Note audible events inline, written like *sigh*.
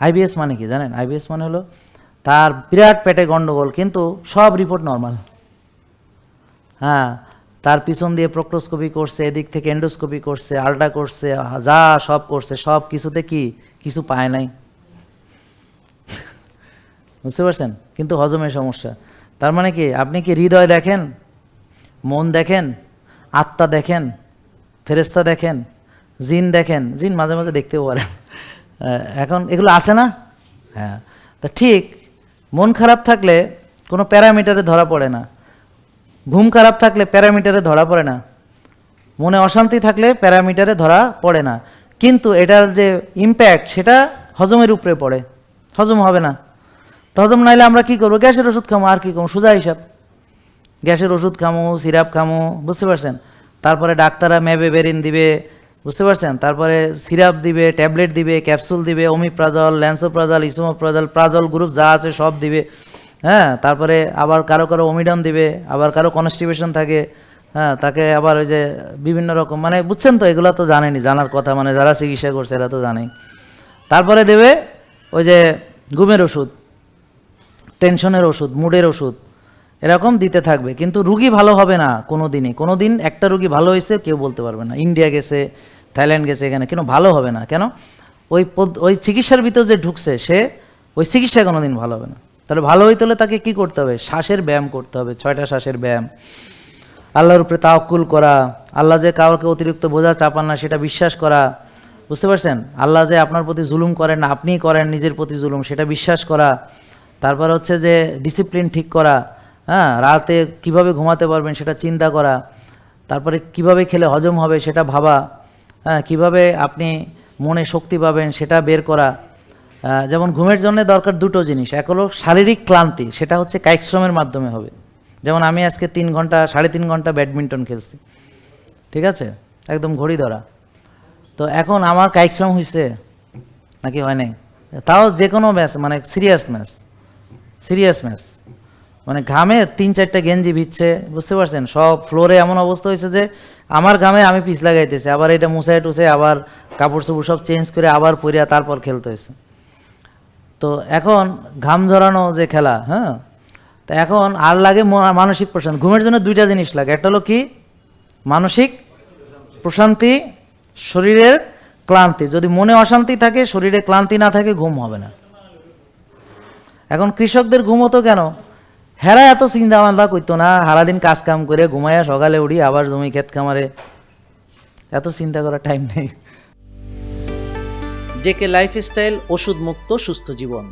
IBS মানে কি জানেন? আইবিএস মানে হলো তার বিরাট পেটে গন্ডগোল, কিন্তু সব রিপোর্ট নর্মাল হ্যাঁ তার পিছন দিয়ে প্রোক্টোস্কোপি করছে, এদিক থেকে এন্ডোস্কোপি করছে আলট্রা করছে, যা সব করছে, সব কিছুতে কি? কিছু পায় নাই। *laughs* বুঝতে পারছেন? কিন্তু হজমের সমস্যা। তার মানে কি? আপনি কি হৃদয় দেখেন? মন দেখেন? আত্মা দেখেন? ফেরেস্তা দেখেন? জিন দেখেন? জিন মাঝে মাঝে দেখতেও পারেন। এখন এগুলো আসে না? হ্যাঁ। তা ঠিক, মন খারাপ থাকলে কোনো প্যারামিটারে ধরা পড়ে না। ঘুম খারাপ থাকলে প্যারামিটারে ধরা পড়ে না। মনে অশান্তি থাকলে প্যারামিটারে ধরা পড়ে না। কিন্তু এটার যে ইম্প্যাক্ট সেটা হজমের উপরে পড়ে। হজম হবে না। তো হজম নাইলে আমরা কি করব? গ্যাসের ওষুধ খামো, আর কি করব? সোজা হিসাব। গ্যাসের ওষুধ খামো, সিরাপ খামো, বুঝতে পারছেন? তারপরে ডাক্তাররা ম্যাবে বেরিন দিবে বুঝতে পারছেন? তারপরে সিরাপ দিবে, ট্যাবলেট দিবে, ক্যাপসুল দিবে, omeprazole, lansoprazole, esomeprazole, prazole group যা আছে সব দিবে। হ্যাঁ তারপরে আবার কারও কারও ওমিডন দিবে, আবার কারও কনস্টিপেশন থাকে হ্যাঁ তাকে আবার ওই যে বিভিন্ন রকম মানে বুঝছেন তো, এগুলো তো জানেনি জানার কথা মানে যারা চিকিৎসা করছে এরা তো জানেই। তারপরে দেবে ওই যে ঘুমের ওষুধ, টেনশনের ওষুধ, মুডের ওষুধ, এরকম দিতে থাকবে। কিন্তু রুগী ভালো হবে না কোনো দিনই কোনো দিন একটা রুগী ভালো হয়েছে, কেউ বলতে পারবে না। ইন্ডিয়া গেছে থাইল্যান্ড গেছে এখানে কেন ভালো হবে না। কেন? ওই ওই চিকিৎসার ভিতর যে ঢুকছে, সে ওই চিকিৎসা কোনো দিন ভালো হবে না। তাহলে ভালো হইতে হলে তাকে কি করতে হবে? শ্বাসের ব্যায়াম করতে হবে, ছয়টা শ্বাসের ব্যায়াম। আল্লাহর উপরে তাওকুল করা, আল্লাহ যে কাউকে অতিরিক্ত বোঝা চাপান না, সেটা বিশ্বাস করা। বুঝতে পারছেন? আল্লাহ যে আপনার প্রতি জুলুম করেন না, আপনিই করেন নিজের প্রতি জুলুম, সেটা বিশ্বাস করা। তারপর হচ্ছে যে ডিসিপ্লিন ঠিক করা হ্যাঁ? রাতে কীভাবে ঘুমাতে পারবেন সেটা চিন্তা করা। তারপরে কীভাবে খেলে হজম হবে সেটা ভাবা। হ্যাঁ কীভাবে আপনি মনে শক্তি পাবেন সেটা বের করা যেমন ঘুমের জন্য দরকার দুটো জিনিস। এক হলো শারীরিক ক্লান্তি, সেটা হচ্ছে কায়িক শ্রমের মাধ্যমে হবে। যেমন আমি আজকে তিন ঘণ্টা, সাড়ে তিন ঘণ্টা ব্যাডমিন্টন খেলছি। ঠিক আছে? একদম ঘড়ি ধরা। তো এখন আমার কায়িক শ্রম হয়েছে নাকি হয় নাই? তাও যে কোনো ম্যাচ মানে সিরিয়াস ম্যাচ সিরিয়াস ম্যাচ। মানে ঘামে তিন চারটা গেঞ্জি ভিজছে, বুঝতে পারছেন? সব ফ্লোরে এমন অবস্থা হয়েছে যে আমার ঘামে আমি পিছ লাগাইতেছি, আবার এটা মুছাই টুসে আবার কাপড় চোপড় সব চেঞ্জ করে আবার পরিয়া তারপর খেলতে হয়েছে। তো এখন ঘাম ঝরানো যে খেলা হ্যাঁ? তো এখন আর লাগে মানসিক প্রশান্তি। ঘুমের জন্য দুইটা জিনিস লাগে। একটা হলো কি? মানসিক প্রশান্তি, শরীরের ক্লান্তি। যদি মনে অশান্তি থাকে, শরীরে ক্লান্তি না থাকে, ঘুম হবে না। এখন কৃষকদের ঘুম হতো কেন? হেরা এত চিন্তা ভাবনা করতো না, সারাদিন কাজ কাম করে ঘুমাইয়া সকালে উঠি আবার জমি ক্ষেত খামারে। এত চিন্তা করার টাইম নেই। জেকে লাইফস্টাইল ওষুধ মুক্ত সুস্থ জীবন।